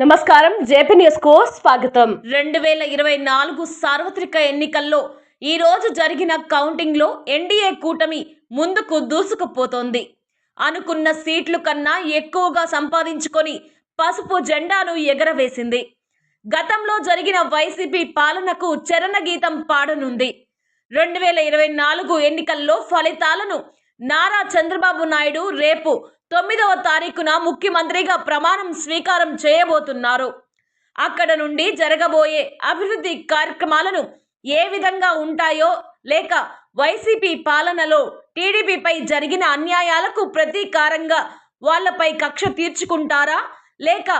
నమస్కారం. జేపీ న్యూస్కు స్వాగతం. రెండు వేల ఇరవై నాలుగు సార్వత్రిక ఎన్నికల్లో ఈ రోజు జరిగిన కౌంటింగ్లో ఎన్డీఏ కూటమి ముందుకు దూసుకుపోతోంది. అనుకున్న సీట్లు కన్నా ఎక్కువగా సంపాదించుకొని పసుపు జెండాను ఎగరవేసింది. గతంలో జరిగిన వైసీపీ పాలనకు చరణ గీతం పాడనుంది. రెండు వేల ఇరవై నాలుగు ఎన్నికల్లో ఫలితాలను నారా చంద్రబాబు నాయుడు రేపు తొమ్మిదవ తారీఖున ముఖ్యమంత్రిగా ప్రమాణం స్వీకారం చేయబోతున్నారు. అక్కడ నుండి జరగబోయే అభివృద్ధి కార్యక్రమాలను ఏ విధంగా ఉంటాయో లేక వైసీపీ పాలనలో టీడీపీపై జరిగిన అన్యాయాలకు ప్రతీకారంగా వాళ్ళపై కక్ష తీర్చుకుంటారా? లేక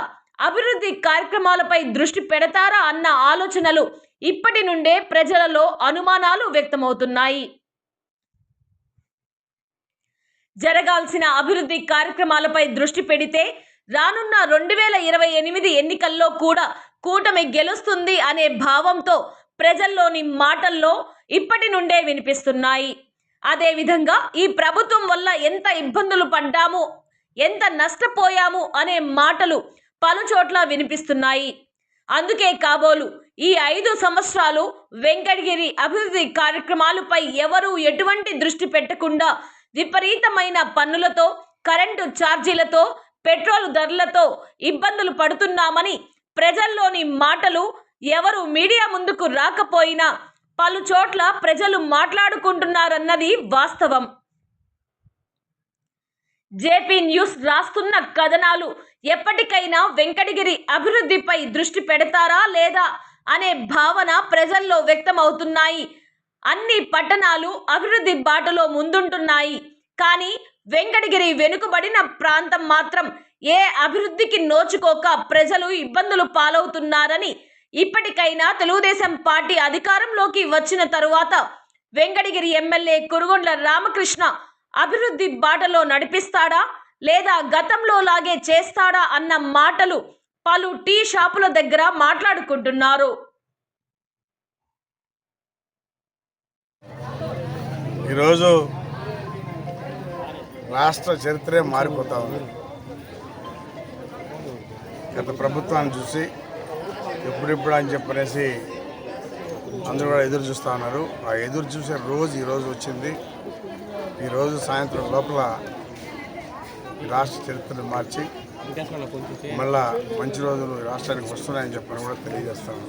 అభివృద్ధి కార్యక్రమాలపై దృష్టి పెడతారా? అన్న ఆలోచనలు ఇప్పటి నుండే ప్రజలలో అనుమానాలు వ్యక్తమవుతున్నాయి. జరగాల్సిన అభివృద్ధి కార్యక్రమాలపై దృష్టి పెడితే రానున్న రెండు వేల ఇరవై ఎనిమిది ఎన్నికల్లో కూడా కూటమి గెలుస్తుంది అనే భావంతో ప్రజల్లోని మాటల్లో ఇప్పటి నుండే వినిపిస్తున్నాయి. అదేవిధంగా ఈ ప్రభుత్వం వల్ల ఎంత ఇబ్బందులు పడ్డాము ఎంత నష్టపోయాము అనే మాటలు పలుచోట్ల వినిపిస్తున్నాయి. అందుకే కాబోలు ఈ ఐదు సంవత్సరాలు వెంకటగిరి అభివృద్ధి కార్యక్రమాలపై ఎవరూ ఎటువంటి దృష్టి పెట్టకుండా విపరీతమైన పన్నులతో కరెంటు ఛార్జీలతో పెట్రోల్ ధరలతో ఇబ్బందులు పడుతున్నామని ప్రజల్లోని మాటలు ఎవరు మీడియా ముందుకు రాకపోయినా పలు చోట్ల ప్రజలు మాట్లాడుకుంటున్నారన్నది వాస్తవం. జేపీ న్యూస్ రాస్తున్న కథనాలు ఎప్పటికైనా వెంకటగిరి అభివృద్ధిపై దృష్టి పెడతారా లేదా అనే భావన ప్రజల్లో వ్యక్తమవుతున్నాయి. అన్ని పట్టణాలు అభివృద్ధి బాటలో ముందుంటున్నాయి. కానీ వెంకటగిరి వెనుకబడిన ప్రాంతం మాత్రం ఏ అభివృద్ధికి నోచుకోక ప్రజలు ఇబ్బందులు పాలవుతున్నారని ఇప్పటికైనా తెలుగుదేశం పార్టీ అధికారంలోకి వచ్చిన తరువాత వెంకటగిరి ఎమ్మెల్యే కురుగొండ్ల రామకృష్ణ అభివృద్ధి బాటలో నడిపిస్తాడా లేదా గతంలో లాగే చేస్తాడా అన్న మాటలు పలు టీ షాపుల దగ్గర మాట్లాడుకుంటున్నారు. ఈరోజు రాష్ట్ర చరిత్రే మారిపోతా ఉంది. గత ప్రభుత్వాన్ని చూసి ఎప్పుడెప్పుడు అని చెప్పనేసి అందరూ కూడా ఎదురు చూస్తూ ఉన్నారు. ఆ ఎదురు చూసే రోజు ఈరోజు వచ్చింది. ఈరోజు సాయంత్రం లోపల రాష్ట్ర చరిత్రను మార్చి మళ్ళా మంచి రోజులు రాష్ట్రానికి వస్తున్నాయని చెప్పని కూడా తెలియజేస్తాను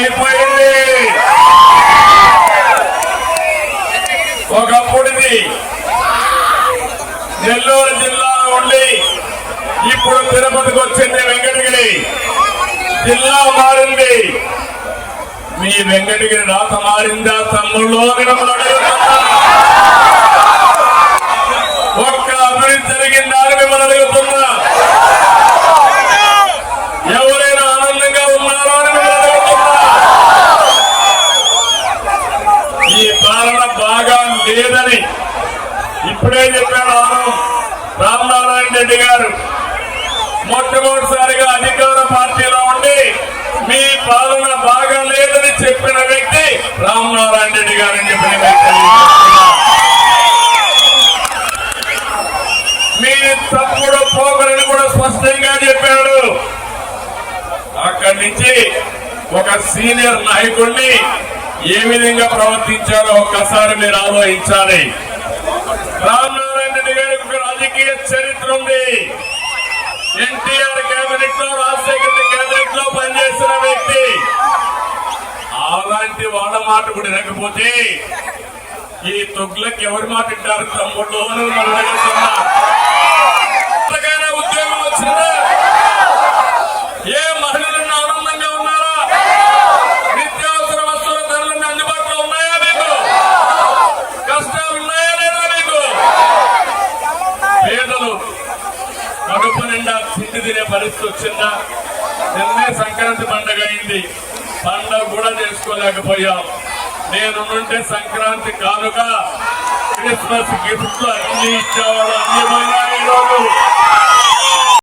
అయిపోయింది. ఒకప్పుడుది నెల్లూరు జిల్లాలో ఉండి ఇప్పుడు తిరుపతికి వచ్చింది వెంకటగిరి. జిల్లా మారింది. మీ వెంకటగిరి రాత మారిందా తమ్ముళ్ళు? అని మిమ్మల్ని ఒక్క అభివృద్ధి జరిగిందా అని మిమ్మల్ని అడుగుతున్నా ఎవరైనా ఆనందంగా ఉన్నారో అని మిమ్మల్ని అడుగుతున్నా ఈ పాలన బాగా లేదని ఇప్పుడే చెప్పాడు ఆనం జగన్మోహన్ రెడ్డి గారు మొట్టమొదటిసారిగా అధికార పార్టీలో ఉండి మీ పాలన బాగా లేదని చెప్పిన వ్యక్తి రామనారాయణ రెడ్డి గారని చెప్పిన వ్యక్తి మీ తప్పుడు పోకరని కూడా స్పష్టంగా చెప్పాడు. అక్కడి నుంచి ఒక సీనియర్ నాయకుడిని ఏ విధంగా ప్రవర్తించారో ఒక్కసారి మీరు ఆలోచించాలి. రామ్ రాజకీయ చరిత్ర ఉంది. ఎన్టీఆర్ కేబినెట్లో రాజశేఖర్ కేబినెట్లో పనిచేసిన వ్యక్తి. అలాంటి వాళ్ళ మాట కూడా వినకపోతే ఈ తొగ్లకి ఎవరి మాట వింటారు? తమ్ముళ్ళు అని మనం అడుగుతున్నా ఉద్యోగం వచ్చిందా? తిండి తినే పరిస్థితి వచ్చిందా? నిన్నే సంక్రాంతి పండగ అయింది. పండగ కూడా చేసుకోలేకపోయాం. నేను సంక్రాంతి కానుక. క్రిస్మస్ గిఫ్ట్లు అన్ని ఇచ్చేవాడు అన్ని పోయినాయి